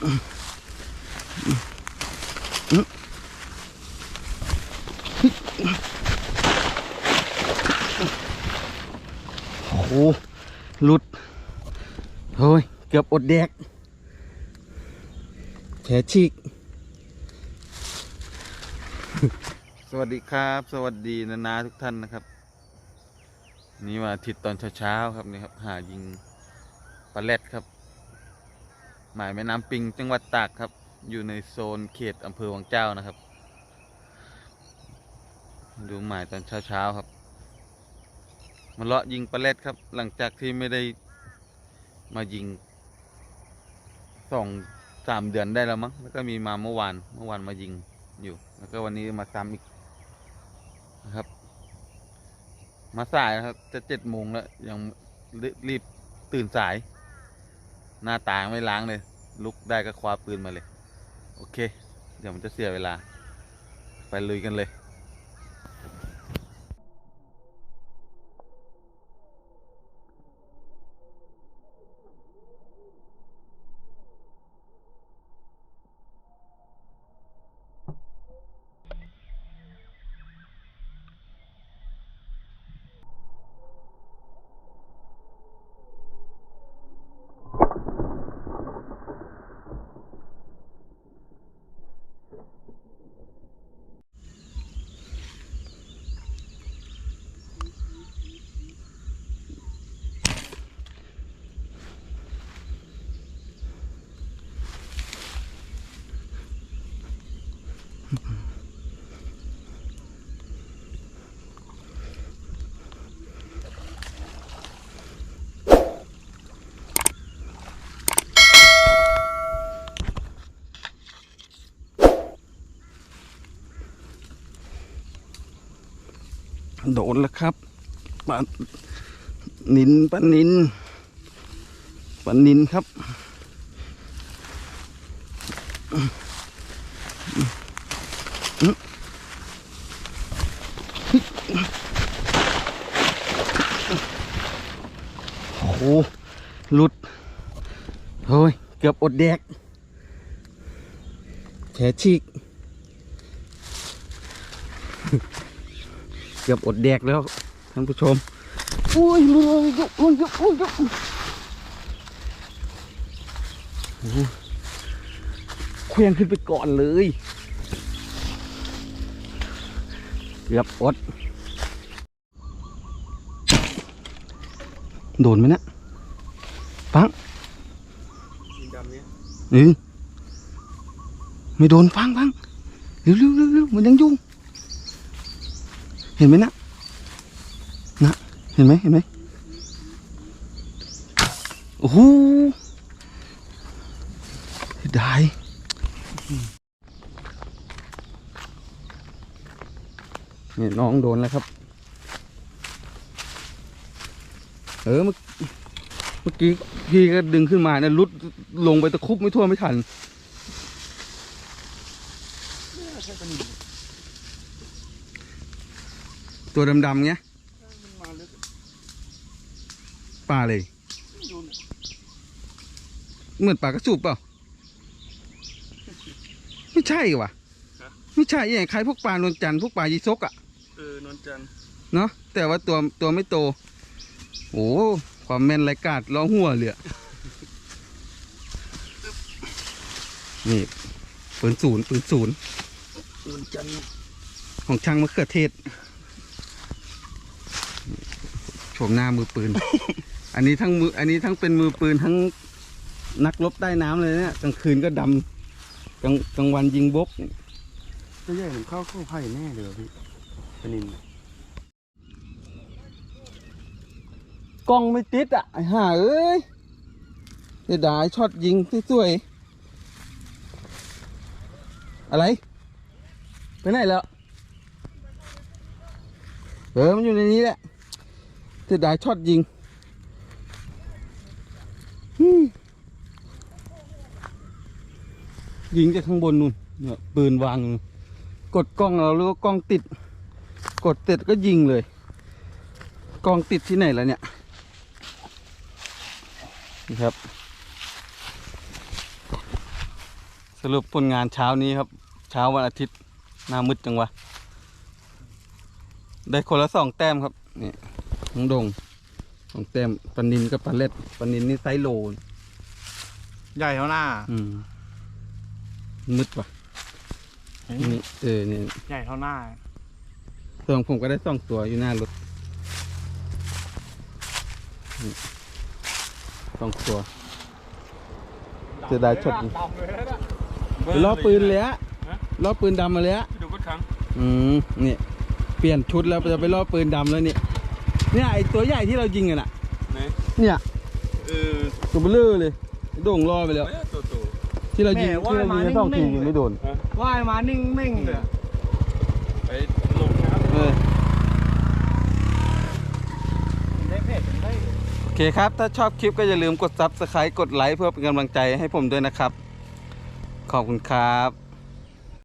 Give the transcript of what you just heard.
โอ้โหหลุด เฮ้ย เกือบอดแดกแผลฉีก สวัสดีครับ สวัสดีนานาทุกท่านนะครับ นี่วันอาทิตย์ตอนเช้าๆครับนี่ครับ หายิงปลาแรดครับ หมายแม่น้ำปิงจังหวัดตากครับ อยู่ในโซนเขตอำเภอวังเจ้านะครับ ดูหมายตอนเช้าๆครับมาเลาะยิงปลาแรดครับ หลังจากที่ไม่ได้มายิงสองสามเดือนได้แล้วมั้งแล้วก็มีมาเมื่อวานเมื่อวานมายิงอยู่ แล้วก็วันนี้มาซ้ำอีกนะครับ มาสายนะครับจะเจ็ดโมงแล้วยังรีบตื่นสาย หน้าตาไม่ล้างเลย ลุกได้ก็คว้าปืนมาเลย โอเค เดี๋ยวมันจะเสียเวลา ไปลุยกันเลย โดนแล้วครับปลานินปลานินปลานินครับ โอ้โหหลุด เฮ้ย เกือบอดแดกแผลฉีก เกือบอดแดกแล้วท่านผู้ชมโอ้ยมันยกมันยกมันยกโอ้โหเคลื่อนขึ้นไปก่อนเลยเกือบอด โดนไหมเนะฟังสีดำเนี้ยเออไม่โดนฟังฟังเร็วเร็วเร็วเร็วมันยังยุ่ง เห็นไหมนะนะเห็นไหมเห็นไหมโอ้โหเสียได้นี่น้องโดนแล้วครับ เออเมื่อกี้พี่ก็ดึงขึ้นมาเนี่ยลุดลงไปตะคุบไม่ทั่วไม่ทัน ใช่ปะนี่ ตัวดำๆเงี้ยมันมาลึกปลาเลยไม่รู้เนี่ยเหมือนปลากระสูบเปล่าไม่ใช่ว่ะไม่ใช่อย่างคล้ายพวกปลานวลจันทร์พวกปลายีซกอะ่ะเออนนจันทร์เนาะแต่ว่าตัวตัวไม่โตโอ้ความแม่นไรกาดล้อหัวเลยอะนี่ปืนศูนย์ปืนศูนย์นนจันทร์ของช่างมะเขือเทศโฉ มหน้ามือปืน อันนี้ทั้งมือ อันนี้ทั้งเป็นมือปืนทั้งนักรบใต้น้ำเลยเนี่ยกลางคืนก็ดำกลางกลางวันยิงบกตัวใหญ่เหมือนข้าวข้าวไผ่แน่เลยว่ะพี่ปะนินกล้องไม่ติดอะไอ้ห่าเอ้ยเสียดายช็อตยิงสวยๆอะไร ไปไหนแล้ว เออ มันอยู่ในนี้แหละเสียดายช็อตยิงฮึ่มยิงจากข้างบนนู่นเนี่ยปืนวางอยู่กดกล้องเราหรือว่ากล้องติด กดติดก็ยิงเลย กล้องติดที่ไหนแล้วเนี่ยนี่ครับ สรุปผลงานเช้านี้ครับ เช้าวันอาทิตย์หน้ามืดจังวะ ได้คนละสองแต้มครับนี่ น้องดงสองแต้มปลานินกับปลาเล็ดปลานินนี่ไซส์โลใหญ่เท่าหน้า อืมมืดว่ะนี่เออนี่ใหญ่เท่าหน้าส่วนผมก็ได้สองตัวอยู่หน้ารถนี่สองตัวจะได้ช็อตนี้ไปล่อปืนเลยอะล่อปืนดำมาเลยอะดูก็ครั้งอืมนี่เปลี่ยนชุดแล้วจะไปล่อปืนดำแล้วนี่ เนี่ยไอตัวใหญ่ที่เรายิงกันอะไหนเนี่ยเออตัวเบลอเลยโด่งล่อไปแล้ว ตัวโตที่เรายิงแม่ว่าที่เรายิงมากันสองทีนิ่งๆ ยิงไม่โดนว่ายมานิ่งเม่งเลยไปลงน้เออำได้เพจได้โอเคครับ ถ้าชอบคลิปก็อย่าลืมกด Subscribe กดไลค์เพื่อเป็นกำลังใจให้ผมด้วยนะครับ ขอบคุณครับ